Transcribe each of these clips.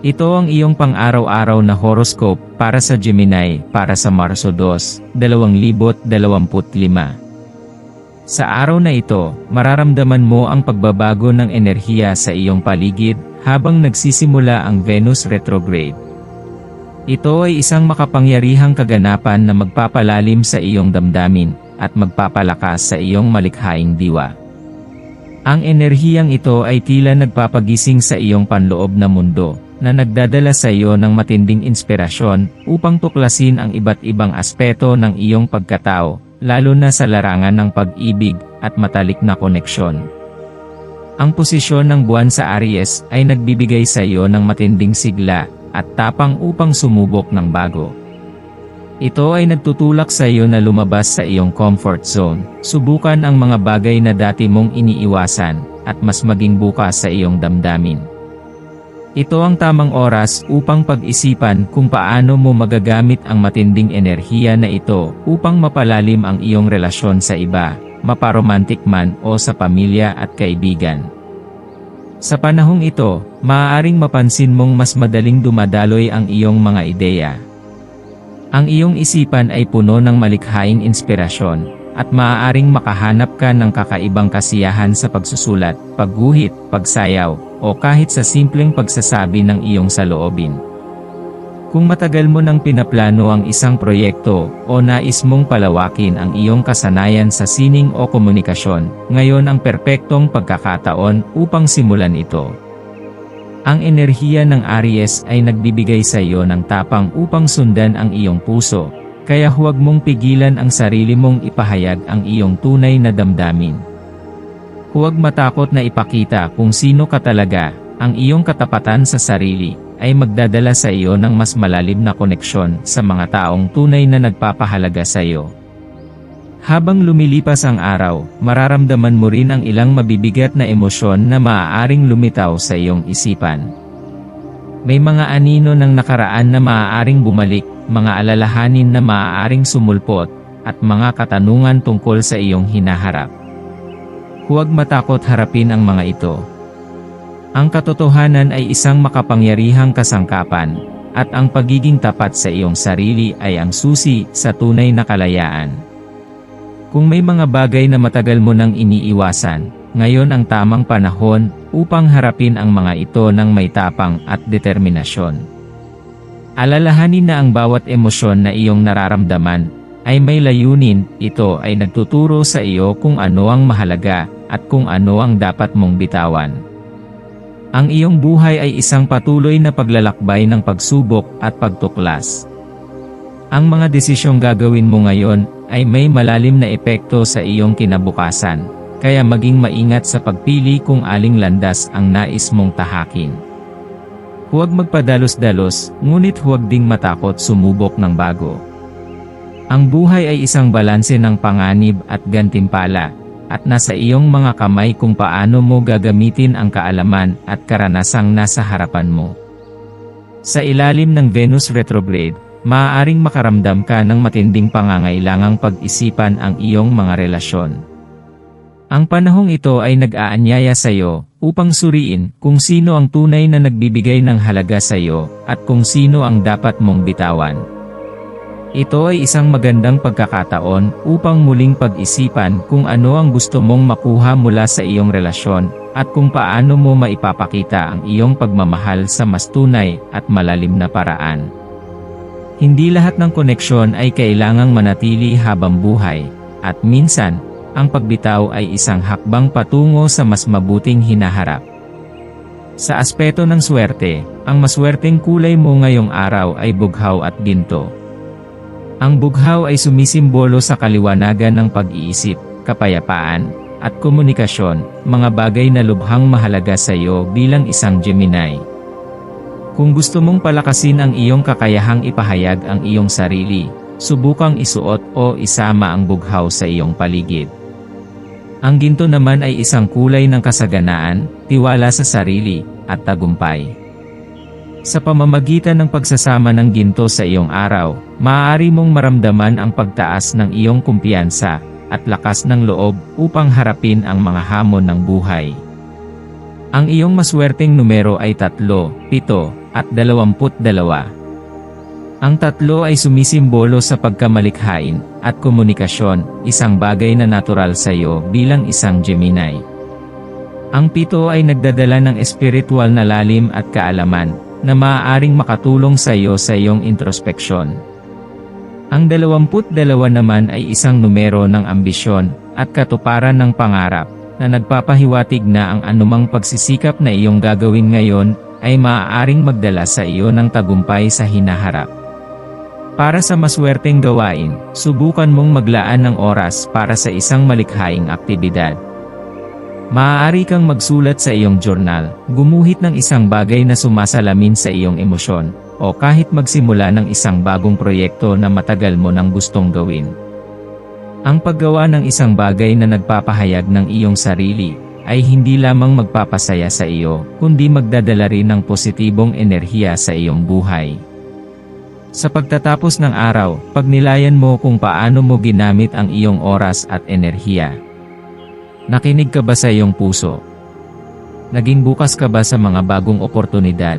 Ito ang iyong pang-araw-araw na horoscope para sa Gemini para sa Marso 2, 2025. Sa araw na ito, mararamdaman mo ang pagbabago ng enerhiya sa iyong paligid habang nagsisimula ang Venus retrograde. Ito ay isang makapangyarihang kaganapan na magpapalalim sa iyong damdamin at magpapalakas sa iyong malikhaing diwa. Ang enerhiyang ito ay tila nagpapagising sa iyong panloob na mundo, na nagdadala sa iyo ng matinding inspirasyon upang tuklasin ang iba't ibang aspeto ng iyong pagkatao, lalo na sa larangan ng pag-ibig at matalik na koneksyon. Ang posisyon ng buwan sa Aries ay nagbibigay sa iyo ng matinding sigla at tapang upang sumubok ng bago. Ito ay nagtutulak sa iyo na lumabas sa iyong comfort zone, subukan ang mga bagay na dati mong iniiwasan, at mas maging bukas sa iyong damdamin. Ito ang tamang oras upang pag-isipan kung paano mo magagamit ang matinding enerhiya na ito upang mapalalim ang iyong relasyon sa iba, maparomantik man o sa pamilya at kaibigan. Sa panahong ito, maaaring mapansin mong mas madaling dumadaloy ang iyong mga ideya. Ang iyong isipan ay puno ng malikhaing inspirasyon, at maaaring makahanap ka ng kakaibang kasiyahan sa pagsusulat, pagguhit, pagsayaw, o kahit sa simpleng pagsasabi ng iyong saloobin. Kung matagal mo nang pinaplano ang isang proyekto o nais mong palawakin ang iyong kasanayan sa sining o komunikasyon, ngayon ang perpektong pagkakataon upang simulan ito. Ang enerhiya ng Aries ay nagbibigay sa iyo ng tapang upang sundan ang iyong puso, kaya huwag mong pigilan ang sarili mong ipahayag ang iyong tunay na damdamin. Huwag matakot na ipakita kung sino ka talaga, ang iyong katapatan sa sarili, ay magdadala sa iyo ng mas malalim na koneksyon sa mga taong tunay na nagpapahalaga sa iyo. Habang lumilipas ang araw, mararamdaman mo rin ang ilang mabibigat na emosyon na maaaring lumitaw sa iyong isipan. May mga anino ng nakaraan na maaaring bumalik, mga alalahanin na maaaring sumulpot, at mga katanungan tungkol sa iyong hinaharap. Huwag matakot harapin ang mga ito. Ang katotohanan ay isang makapangyarihang kasangkapan, at ang pagiging tapat sa iyong sarili ay ang susi sa tunay na kalayaan. Kung may mga bagay na matagal mo nang iniiwasan, ngayon ang tamang panahon upang harapin ang mga ito ng may tapang at determinasyon. Alalahanin na ang bawat emosyon na iyong nararamdaman ay may layunin, ito ay nagtuturo sa iyo kung ano ang mahalaga at kung ano ang dapat mong bitawan. Ang iyong buhay ay isang patuloy na paglalakbay ng pagsubok at pagtuklas. Ang mga desisyong gagawin mo ngayon ay may malalim na epekto sa iyong kinabukasan, kaya maging maingat sa pagpili kung aling landas ang nais mong tahakin. Huwag magpadalos-dalos, ngunit huwag ding matakot sumubok ng bago. Ang buhay ay isang balanse ng panganib at gantimpala, at nasa iyong mga kamay kung paano mo gagamitin ang kaalaman at karanasang nasa harapan mo. Sa ilalim ng Venus retrograde, maaaring makaramdam ka ng matinding pangangailangang pag-isipan ang iyong mga relasyon. Ang panahong ito ay nag-aanyaya sa iyo upang suriin kung sino ang tunay na nagbibigay ng halaga sa iyo at kung sino ang dapat mong bitawan. Ito ay isang magandang pagkakataon upang muling pag-isipan kung ano ang gusto mong makuha mula sa iyong relasyon at kung paano mo maipapakita ang iyong pagmamahal sa mas tunay at malalim na paraan. Hindi lahat ng koneksyon ay kailangang manatili habang buhay, at minsan, ang pagbitaw ay isang hakbang patungo sa mas mabuting hinaharap. Sa aspeto ng swerte, ang maswerteng kulay mo ngayong araw ay bughaw at ginto. Ang bughaw ay sumisimbolo sa kaliwanagan ng pag-iisip, kapayapaan, at komunikasyon, mga bagay na lubhang mahalaga sa iyo bilang isang Gemini. Kung gusto mong palakasin ang iyong kakayahang ipahayag ang iyong sarili, subukang isuot o isama ang bughaw sa iyong paligid. Ang ginto naman ay isang kulay ng kasaganaan, tiwala sa sarili, at tagumpay. Sa pamamagitan ng pagsasama ng ginto sa iyong araw, maaari mong maramdaman ang pagtaas ng iyong kumpiyansa at lakas ng loob upang harapin ang mga hamon ng buhay. Ang iyong maswerteng numero ay 3, 7, at 22. Ang tatlo ay sumisimbolo sa pagkamalikhain at komunikasyon, isang bagay na natural sa iyo bilang isang Gemini. Ang pito ay nagdadala ng espiritual na lalim at kaalaman, na maaaring makatulong sa iyo sa iyong introspeksyon. Ang 22 naman ay isang numero ng ambisyon at katuparan ng pangarap na nagpapahiwatig na ang anumang pagsisikap na iyong gagawin ngayon ay maaaring magdala sa iyo ng tagumpay sa hinaharap. Para sa maswerteng gawain, subukan mong maglaan ng oras para sa isang malikhaing aktibidad. Maaari kang magsulat sa iyong journal, gumuhit ng isang bagay na sumasalamin sa iyong emosyon, o kahit magsimula ng isang bagong proyekto na matagal mo nang gustong gawin. Ang paggawa ng isang bagay na nagpapahayag ng iyong sarili, ay hindi lamang magpapasaya sa iyo, kundi magdadala rin ng positibong enerhiya sa iyong buhay. Sa pagtatapos ng araw, pagnilayan mo kung paano mo ginamit ang iyong oras at enerhiya. Nakinig ka ba sa iyong puso? Naging bukas ka ba sa mga bagong oportunidad?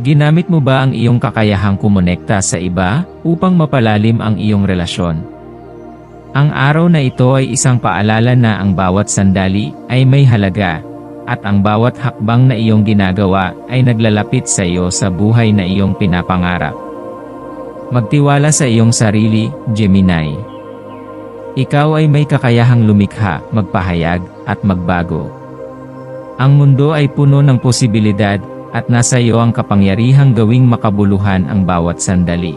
Ginamit mo ba ang iyong kakayahang kumonekta sa iba upang mapalalim ang iyong relasyon? Ang araw na ito ay isang paalala na ang bawat sandali ay may halaga, at ang bawat hakbang na iyong ginagawa ay naglalapit sa iyo sa buhay na iyong pinapangarap. Magtiwala sa iyong sarili, Gemini. Ikaw ay may kakayahang lumikha, magpahayag, at magbago. Ang mundo ay puno ng posibilidad, at nasa iyo ang kapangyarihang gawing makabuluhan ang bawat sandali.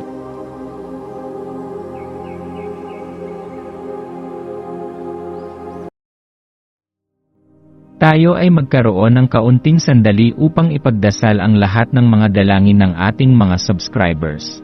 Tayo ay magkaroon ng kaunting sandali upang ipagdasal ang lahat ng mga dalangin ng ating mga subscribers,